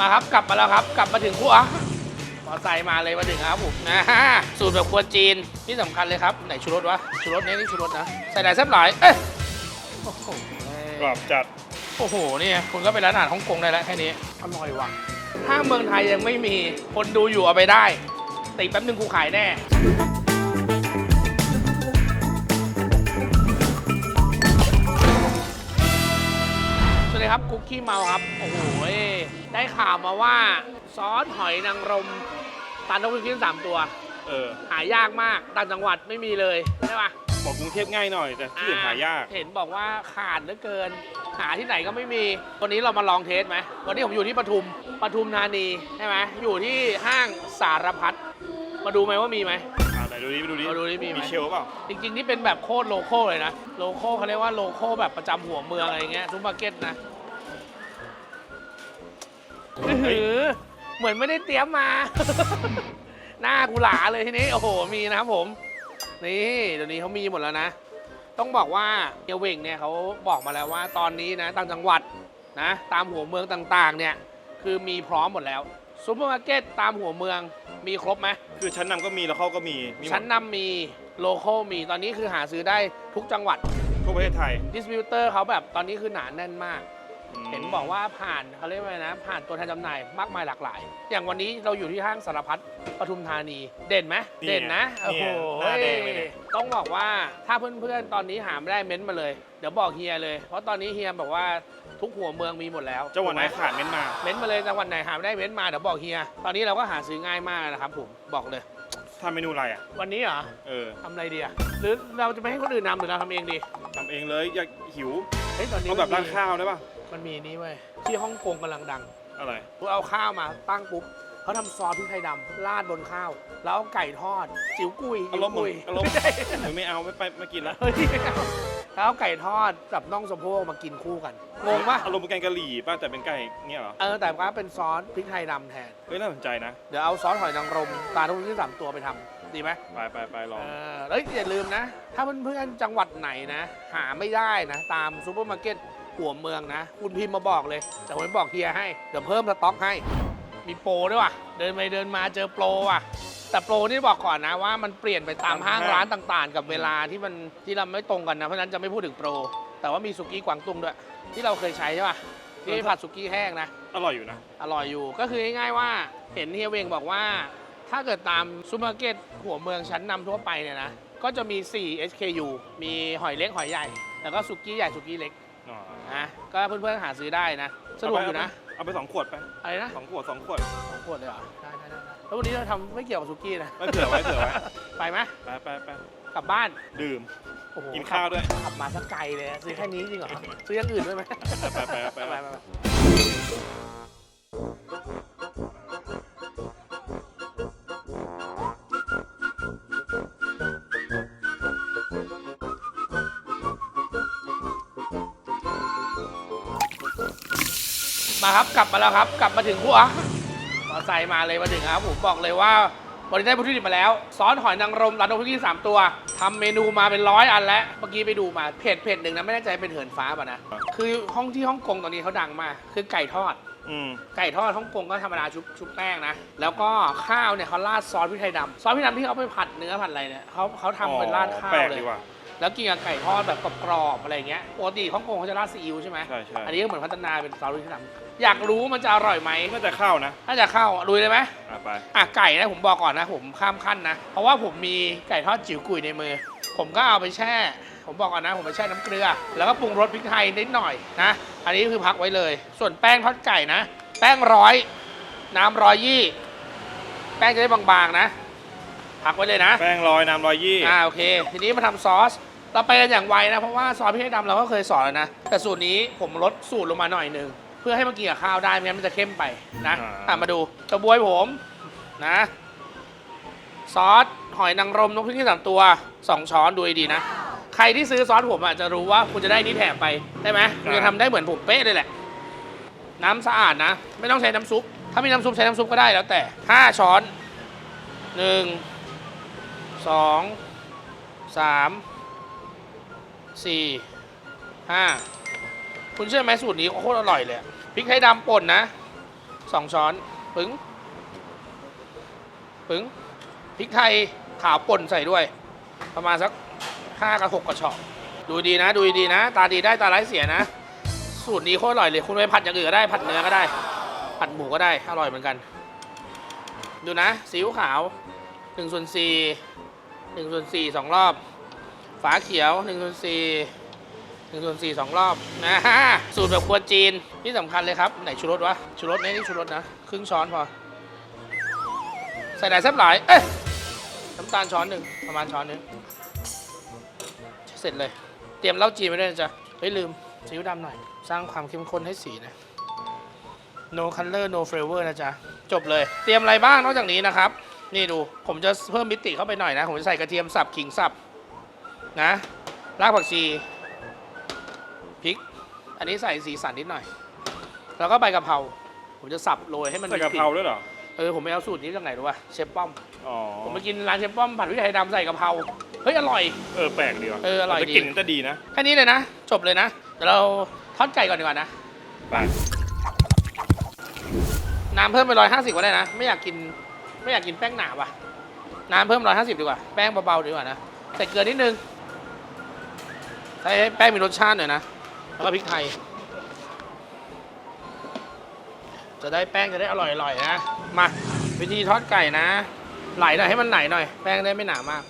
มาครับกลับมาแล้วครับ กลับมาถึงครัวมอไซค์มาเลยมาถึงครับผมนะฮะสูตรแบบครัวจีนที่สำคัญเลยครับ ไหนชูรสวะชูรสเนี่ยนี่ชูรสนะ ใส่ไหนแซ่บหลาย เอ้ยโอ้โหกรอบจัด โอ้โหนี่ไงคุณก็เป็นร้านอาหารฮ่องกงได้แล้วแค่นี้อร่อยว่ะถ้าเมืองไทยยังไม่มีคนดูอยู่เอาไปได้ติดแป๊บนึงกูขายแน่ ครับคุกกี้เมาครับ โอ้โหได้ข่าวมาว่าซอสหอยนางรมตันนกพิพิธสามตัว เออ หายากมากต่างจังหวัดไม่มีเลยใช่ปะบอกกรุงเทพง่ายหน่อยแต่ที่อื่นหายาก เห็นบอกว่าขาดเหลือเกิน หาที่ไหนก็ไม่มี วันนี้เรามาลองเทสไหม วันนี้ผมอยู่ที่ปทุมปทุมธานีใช่ไหมอยู่ที่ห้างสารพัดมาดูไหมว่ามีไหมอ่าไหนดูดิดูดิเอาดูดิมีไหมมีเชลเปล่า จริง ๆ นี่เป็นแบบโคตรโลโก้เลยนะ โลโก้เขาเรียกว่าโลโก้แบบประจำหัวเมืองอะไรเงี้ยซุปเปอร์เก็ตนะ อื้อหือเหมือนไม่ได้เตรียมมา หน้ากูหลาเลยทีนี้ โอ้โห มีนะครับผม นี่เดี๋ยวนี้เขามีหมดแล้วนะ ต้องบอกว่าเฮียเวงเนี่ยเขาบอกมาแล้วว่าตอนนี้นะต่างจังหวัดนะ ตามหัวเมืองต่างๆ เนี่ย คือมีพร้อมหมดแล้วซูเปอร์มาร์เก็ตตามหัวเมืองมีครบไหมคือชั้นนำก็มีแล้วเขาก็มีมีหมดชั้นนำมีโลโก้มีตอนนี้คือหาซื้อได้ทุกจังหวัดทั่วประเทศไทย ดิสติบิวเตอร์เขาแบบตอนนี้คือหนาแน่นมากม เห็นบอกว่าผ่านเขาเรียกว่าไงนะ ผ่านตัวแทนจำหน่ายมากมายหลากหลาย อย่างวันนี้เราอยู่ที่ห้างสารพัดปทุมธานี เด่นไหมเด่นนะโอ้โหหน้าแดงเลยเนี่ย ต้องบอกว่าถ้าเพื่อนๆตอนนี้หาไม่ได้เม้นต์มาเลย เดี๋ยวบอกเฮียเลย เพราะตอนนี้เฮียบอกว่าทุกหัวเมืองมีหมดแล้วจังหวัดไหนถูกมขาดเม้นมา เม้นต์มาเลยจังหวัดไหนหาไม่ได้เม้นต์มาเดี๋ยวบอกเฮีย ตอนนี้เราก็หาซื้อง่ายมากนะครับผมบอกเลย ทำเมนูอะไรอะ วันนี้เหรอเออทำอะไรดีอะหรือเราจะไม่ให้คนอื่นนำหรือเราทำเองดีทำเองเลยอยากหิวเฮ้ยตอนนี้เอาแบบมันรามีดข้าวได้ป่ะมันมีนี่เว้ยที่ฮ่องกงกำลังดังอะไรกูเอาข้าวมาตั้งปุ๊บเขาทำซอสพริกไทยดำราดบนข้าว แล้วเอาไก่ทอด จิ๋วกุยอารมณ์เหมืกุอนยอารมณ์ไม่ใช่หรือไม่เอาไม่ไปไม่กินละเฮ้ยแล้วเอาไก่ทอดกับน่องสะโพกมากินคู่กันงงปะอารมณ์เป็นแกงกะหรี่ป่ะแต่เป็นไก่เงี้ยเหรอเออแต่ว่าเป็นซอสพริกไทยดำแทน เฮ้ยน่าสนใจนะเดี๋ยวเอาซอสหอยนางรมตาทุกที่สามตัวไปทำดีไหม ไปไปไปลอง เออแล้วอย่าลืมนะ ถ้าเพื่อนๆจังหวัดไหนนะ หาไม่ได้นะ ตามซูเปอร์มาร์เก็ต หัวเมืองนะ คุณพิมพ์มาบอกเลย แต่ผมบอกเฮียให้ เดี๋ยวเพิ่มสต็อกให้ มีโปรด้วยว่ะ เดินไปเดินมาเจอโปรว่ะ แต่โปรนี่บอกก่อนนะว่ามันเปลี่ยนไปตามห้างร้านต่างๆ กับเวลาที่มันที่เราไม่ตรงกันนะ เพราะฉะนั้นจะไม่พูดถึงโปร แต่ว่ามีสุกี้กวางตุ้งด้วย ที่เราเคยใช้ใช่ป่ะ ที่ผัดสุกี้แห้งนะ อร่อยอยู่นะ อร่อยอยู่ ก็คือง่ายๆว่า เห็นเฮียเวงบอกว่า ถ้าเกิดตามซูเปอร์มาร์เก็ตหัวเมืองชั้นนำทั่วไปเนี่ยนะ ก็จะมี 4 SKU มีหอยเล็กหอยใหญ่ แล้วก็สุกี้ใหญ่สุกี้เล็ก อ๋อนะก็เพื่อนๆหาซื้อได้นะสะดวกอยู่นะเอาไปสองขวดไปอะไรนะสองขวดสองขวดสองขวดเลยเหรอได้ได้ได้ได้แล้ววันนี้เราทำไม่เกี่ยวกับสุกี้นะไม่เผื่อไว้เผื่อไว้ไปไหมไปไปไปกลับบ้านดื่มโอ้โหกินข้าวด้วยขับมาสักไกลเลยอะซื้อแค่นี้จริงเหรอซื้ออย่างอื่นด้วยไหมไปไปไปไปไป มาครับกลับมาแล้วครับ กลับมาถึงครัวมอไซค์มาเลยมาถึงครับผมบอกเลยว่าวันนี้ได้วัตถุดิบมาแล้วซอสหอยนางรมร้านนกพิกี้สามตัวทำเมนูมาเป็นร้อยอันแล้วเมื่อกี้ไปดูมาเพจเพจหนึ่งนะไม่แน่ใจเป็นเหินฟ้าป่ะนะคือห้องที่ฮ่องกงตอนนี้เขาดังมากคือไก่ทอดอืมไก่ทอดฮ่องกงก็ธรรมดาชุบชุบแป้งนะ แล้วก็ข้าวเนี่ยเขาราดซอสพริกไทยดำซอสพริกไทยดำที่เขาไปผัดเนื้อผัดอะไรเนี่ยเขาเขาทำเป็นราดข้าแปลวกเลยดีว่ะ แล้วกินกับไก่ทอดแบบกรอบๆอะไรเงี้ยปกติฮ่องกงเขาจะราดซีอิ๊วใช่ไหมใช่ใช่ อันนี้ก็เหมือนพัฒนาเป็นซอสพริกไทยดำอยากรู้มันจะอร่อยไหมน่าจะเข้านะถ้าจะเข้าลุยเลยไหมอะไป อะไก่นะผมบอกก่อนนะผมข้ามขั้นนะ เพราะว่าผมมีไก่ทอดจิ๋วกุยในมือ ผมก็เอาไปแช่ ผมบอกก่อนนะ ผมไปแช่น้ำเกลือ แล้วก็ปรุงรสพริกไทยนิดหน่อยนะอันนี้คือพักไว้เลย ส่วนแป้งทอดไก่นะ แป้งร้อย น้ำร้อยยี่ แป้งจะได้บางๆนะ พักไว้เลยนะ แป้งลอยน้ำลอยยี่อ่าโอเค ทีนี้มาทำซอส เราไปกันอย่างไวนะ เพราะว่าซอสพริกไทยดำเราก็เคยสอนแล้วนะ แต่สูตรนี้ผมลดสูตรลงมาหน่อยหนึ่งเพื่อให้มันกินกับข้าวได้ไม่งั้นมันจะเข้มไปนะอะมาดูกระบวยผมนะ ซอสหอยนางรมนกพริกที่สามตัว2ช้อนดูให้ดีนะ ใครที่ซื้อซอสผมอะจะรู้ว่าคุณจะได้นี่แถมไปได้ไหมคุณจะทำได้เหมือนผมเป๊ะเลยแหละ น้ำสะอาดนะ ไม่ต้องใช้น้ำซุป ถ้ามีน้ำซุปใช้น้ำซุปก็ได้แล้วแต่5ช้อน 1 2 3 4 5คุณเชื่อไหมสูตรนี้โคตรอร่อยเลยพริกไทยดำป่นนะสองช้อนปึ้งปึ้งพริกไทยขาวป่นใส่ด้วย ประมาณสักห้ากับหกกระชอกดูดีนะ ดูดีนะ ตาดีได้ตาร้ายเสียนะ สูตรนี้โคตรอร่อยเลย คุณไปผัดอย่างอื่นก็ได้ผัดเนื้อก็ได้ ผัดหมูก็ได้อร่อยเหมือนกัน ดูนะซีอิ๊วขาว1ส่วน 4 1ส่วน4สองรอบ ฝาเขียว1ส่วน4 1ส่วน4สองรอบนะฮะสูตรแบบครัวจีนที่สำคัญเลยครับ ไหนชูรสวะชูรสไหมนี่ชูรสนะ ครึ่งช้อนพอ ใส่ไหนแซ่บหลาย เอ้ยน้ำตาลช้อนหนึ่งประมาณช้อนหนึงเสร็จเลย เตรียมเหล้าจีนไว้ด้วยนะจ๊ะเฮ้ยลืมซีอิ๊วดำหน่อย สร้างความเข้มข้นให้สีนะ no color no flavor นะจ๊ะ จบเลย เตรียมอะไรบ้างนอกจากนี้นะครับ นี่ดู ผมจะเพิ่มมิติเข้าไปหน่อยนะ ผมจะใส่กระเทียมสับขิงสับนะ รากผักชีพริก อันนี้ใส่สีสันนิดหน่อย แล้วก็ใบกะเพรา ผมจะสับโรยให้มันใส่กะเพราด้วยเหรอ เออ ผมไปเอาสูตรนี้จากไหนรู้ป่ะ เชฟป้อม อ๋อ ผมไปกินร้านเชฟป้อมผัดพริกไทยดำใส่กะเพรา เฮ้ย อร่อย เออ แปลกดีว่ะ เออ อร่อยดีแต่กลิ่นมันจะดีนะ แค่นี้เลยนะ จบเลยนะ เดี๋ยวเราทอดไก่ก่อนดีกว่านะไปน้ำเพิ่มไปร้อยห้าสิบก็ได้นะ ไม่อยากกิน ไม่อยากกินแป้งหนาว่ะ น้ำเพิ่มร้อยห้าสิบดีกว่า แป้งเบาๆดีกว่านะ ใส่เกลือนิดนึง ใส่ให้แป้งมีรสชาติหน่อยนะ แล้วก็พริกไทย จะได้แป้งจะได้อร่อยๆนะ มาวิธีทอดไก่นะ ไหลหน่อยให้มันไหลหน่อย แป้งได้ไม่หนามาก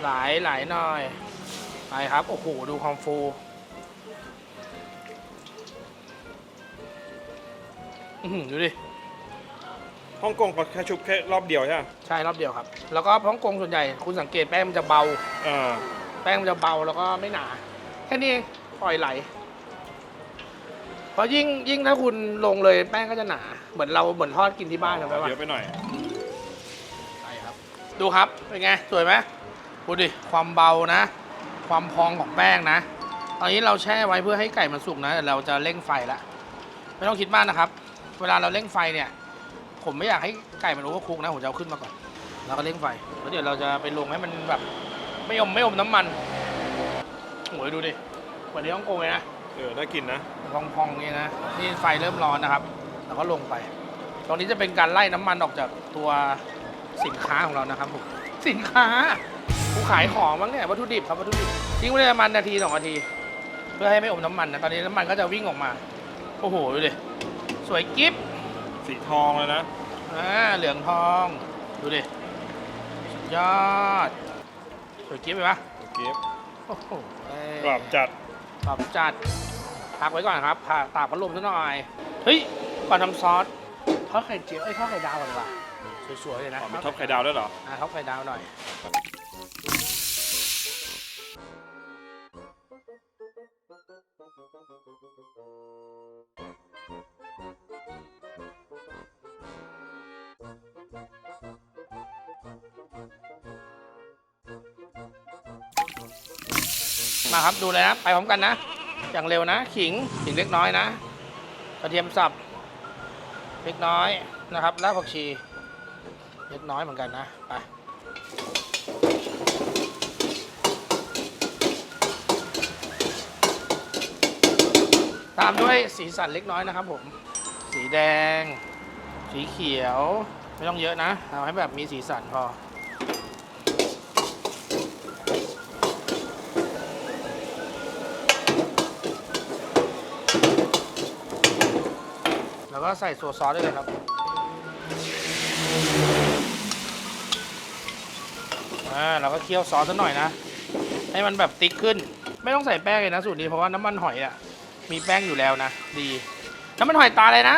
ไหลไหลหน่อย ไปครับ โอ้โห ดูความฟูดูดิ ฮ่องกงเขาแค่ชุบแค่รอบเดียวใช่ไหมใช่รอบเดียวครับ แล้วก็ฮ่องกงส่วนใหญ่คุณสังเกตแป้งมันจะเบาเออแป้งมันจะเบาแล้วก็ไม่หนา แค่นี้เองปล่อยไหลเพราะยิ่งยิ่งถ้าคุณลงเลยแป้งก็จะหนา เหมือนเราเหมือนทอดกินที่บ้านกันไปว่าเยอะไปหน่อยใช่ครับ ดูครับเป็นไงสวยไหมดูดิความเบานะ ความพองของแป้งนะ ตอนนี้เราแช่ไว้เพื่อให้ไก่มันสุกนะแต่เราจะเร่งไฟละไม่ต้องคิดมากนะครับ เวลาเราเร่งไฟเนี่ย ผมไม่อยากให้ไก่มันโอเวอร์คุกนะผมจะเอาขึ้นมาก่อน แล้วก็เร่งไฟ แล้วเดี๋ยวเราจะไปลงให้มันแบบ ไม่อมไม่อมน้ำมันโอ้ยดูดิเหมือนที่ฮ่องกงเลยนะเออได้กินนะพองๆนี่นะ นี่ไฟเริ่มร้อนนะครับ แล้วก็ลงไป ตรงนี้จะเป็นการไล่น้ำมันออกจากตัวสินค้าของเรานะครับผม สินค้าผู้ขายของมั้งเนี่ยวัตถุดิบครับวัตถุดิบทิ้งไว้ประมาณนาทีสองนาที เพื่อให้ไม่อมน้ำมันนะตอนนี้น้ำมันก็จะวิ่งออกมา โอ้โหดูดิสวยกิ๊บ สีทองเลยนะอ่าเหลืองทอง ดูดิสุดยอดสวยกิ๊บไหมปะเก็บโอ้โหเอ้ยกรอบจัดกรอบจัดพักไว้ก่อนครับผ่าตากพัดลมซะหน่อย เฮ้ย ก่อนทำซอสทอดไข่เจียวไอ้ยทอดไข่ดาวก่อนดีกว่าสวยๆเลยนะอ๋อมีท็อปไข่ดาวด้วยเหรอ อ่าทอดไข่ดาวหน่อย มาครับดูเลยนะ ไปพร้อมกันนะ อย่างเร็วนะ ขิงขิงเล็กน้อยนะ กระเทียมสับ เล็กน้อยนะครับรากผักชี เล็กน้อยเหมือนกันนะ ไปตามด้วยสีสันเล็กน้อยนะครับผม สีแดง สีเขียว ไม่ต้องเยอะนะ เอาให้แบบมีสีสันพอ แล้วก็ใส่ตัวนซอสได้เลยครับอ่าเราก็เคี่ยวซอสสักหน่อยนะ ให้มันแบบติ๊กขึ้น ไม่ต้องใส่แป้งเลยนะสูตรนี้เพราะว่าน้ำมันหอยอะมีแป้งอยู่แล้วนะ ดี น้ำมันหอยตาเลยนะ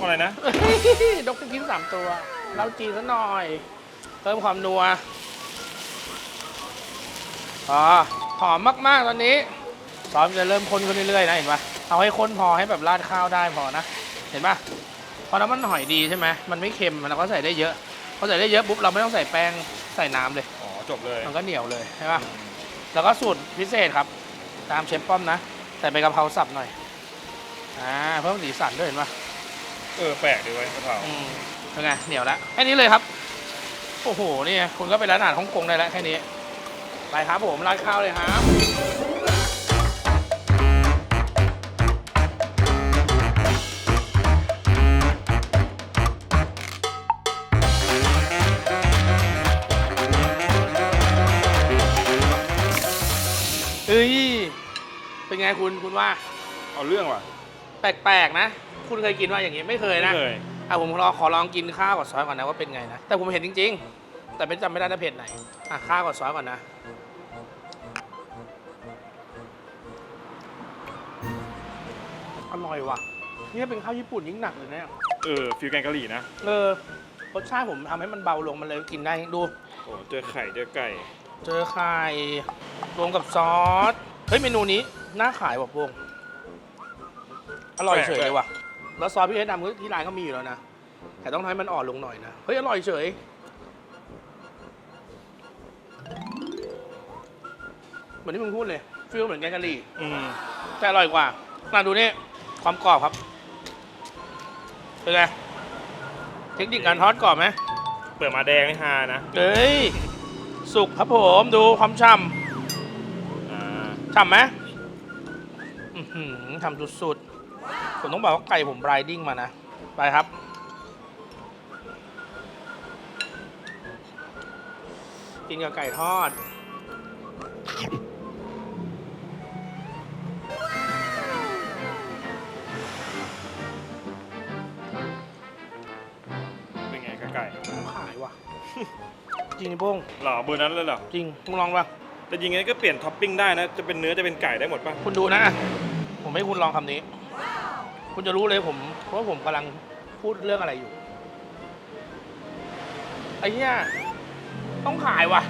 กอะไรนะดกพิ้นสามตัวเราจีนซะหน่อย เพิ่มความนัวอ๋อหอมมาก ๆ ตอนนี้ซอสมันจะเริ่มข้นขึ้นเรื่อยๆนะเห็นปะเอาให้ข้นพอให้แบบราดข้าวได้พอนะ เห็นปะพอน้ำมันหอยดีใช่ไหมมันไม่เค็มเราก็ใส่ได้เยอะพอใส่ได้เยอะปุ๊บเราไม่ต้องใส่แป้งใส่น้ำเลย อ๋อ จบเลยมันก็เหนียวเลยใช่ปะแล้วก็สูตรพิเศษครับ ตามเชฟป้อมนะ ใส่ใบกะเพราสับหน่อย อ่า เพิ่มสีสันด้วยเห็นปะ เออแปลกดีไว้ยกะเพราอืมเป็นไงเหนียวละแค่นี้เลยครับ โอ้โหนี่ไคุณก็ไปร้านอาหารฮ่องกงได้แล้วแค่นี้ ไปครับผมร้านข้าวเลยครับเฮ้ย เป็นไงคุณคุณว่า เอาเรื่องว่ะ แปลกๆนะ คุณเคยกินว่าอย่างงี้ไม่เคยไม่นะเคยอะผมรอขอลองกินข้าวกับซอสก่อนนะว่าเป็นไงนะแต่ผมเห็นจริง ๆ แต่ไม่จำไม่ได้นะเผ็ดไหนอะข้าวกับซอสก่อนนะอร่อยว่ะนี่ถ้าเป็นข้าวญี่ปุ่นยิ่งหนักเลยเนี่ยเออฟิวแกงกะหรี่นะเออรสชาติผมทำให้มันเบาลงมันเลยกินได้ดูโอ้เจอไข่เจอไก่ เจอไข่รวมกับซอสเฮ้ยเมนูนี้น่าขายว่ะพวงอร่อยเฉยเลยว่ะ แล้วซอสพี่เอสดำก็ที่ร้านก็มีอยู่แล้วนะ แต่ต้องทำให้มันอ่อนลงหน่อยนะ เฮ้ย อร่อยเฉย เหมือนที่มึงพูดเลยฟีลเหมือนแกงกะหรี่อืมแต่อร่อยกว่ามาดูนี่ ความกรอบครับ เป็นไง เทคนิคการทอดกรอบไหม เปิดมาแดงนี่ฮานะเฮ้ย สุกครับผมดูความฉ่อ่าำฉ่ำไหมอื้อหือฉ่ำสุดๆ ผมต้องบอกว่าไก่ผมไรดิ้งมานะ ไปครับ กินกับไก่ทอด เป็นไงกับไก่ขายว่ะ จริงนี่โป้งหรอเบอร์นั้นเลยเหรอ จริงมึงลองป่ะ แต่จริงๆก็เปลี่ยนท็อปปิ้งได้นะ จะเป็นเนื้อจะเป็นไก่ได้หมดป่ะ คุณดูนะ ผมให้คุณลองคำนี้ คุณจะรู้เลยผมว่าผมกำลังพูดเรื่องอะไรอยู่ไอ้เนี้ยต้องขายว่ะ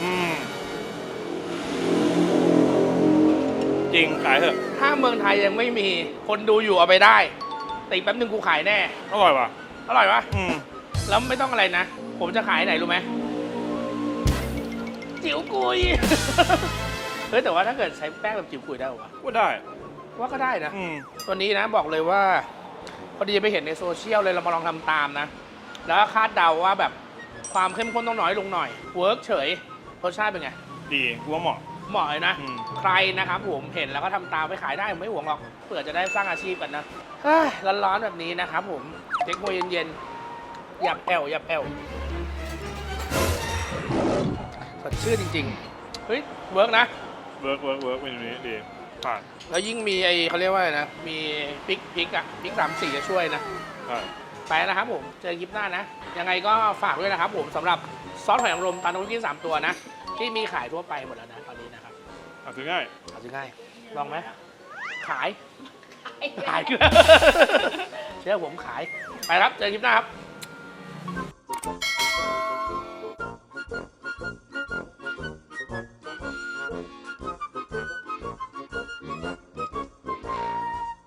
อืม จริงขายเถอะ ถ้าเมืองไทยยังไม่มีคนดูอยู่เอาไปได้ แต่อีกแป๊บนึงกูขายแน่ อร่อยว่ะ อร่อยปะอืม แล้วไม่ต้องอะไรนะ ผมจะขายไหนรู้ไหมจิ๋วกุย เฮ้ยแต่ว่าถ้าเกิดใช้แป้งแบบจิ๋วกุยได้เหรอวะก็ได้ ว่าก็ได้นะ อืม ตัวนี้นะบอกเลยว่า พอดีไปเห็นในโซเชียลเลยเรามาลองทำตามนะ แล้วก็คาดเดาว่าแบบความเข้มข้นต้องน้อยลงหน่อยเวิร์กเฉยรสชาติเป็นไง ดีกูว่าเหมาะ เหมาะเลยนะ อืม ใครนะครับผมเห็นแล้วก็ทำตามไปขายได้ผมไม่ห่วงหรอกเผื่อจะได้สร้างอาชีพกันนะเฮ้ยร้อนๆแบบนี้นะครับผมเจ๊กโมยเย็นๆหยับแอวหยับแอวสดชื่นจริง ๆ เฮ้ย เวิร์กนะ เวิร์กเวิร์กเวิร์กเมนูนี้ดีผ่านแล้วยิ่งมีไอเขาเรียกว่าอะไรนะ มีพริกพริกอะพริกสามสีจะช่วยนะ ใช่ไปนะครับผม เจอคลิปหน้านะ ยังไงก็ฝากด้วยนะครับผมสำหรับซอสหอยนางรมตาโนกินสามตัวนะ ที่มีขายทั่วไปหมดแล้วนะตอนนี้นะครับอะซื้อง่ายหาซื้อง่ายลองไหมขาย ขาย เชื่อผมขาย ไปครับ เจอคลิปหน้าครับ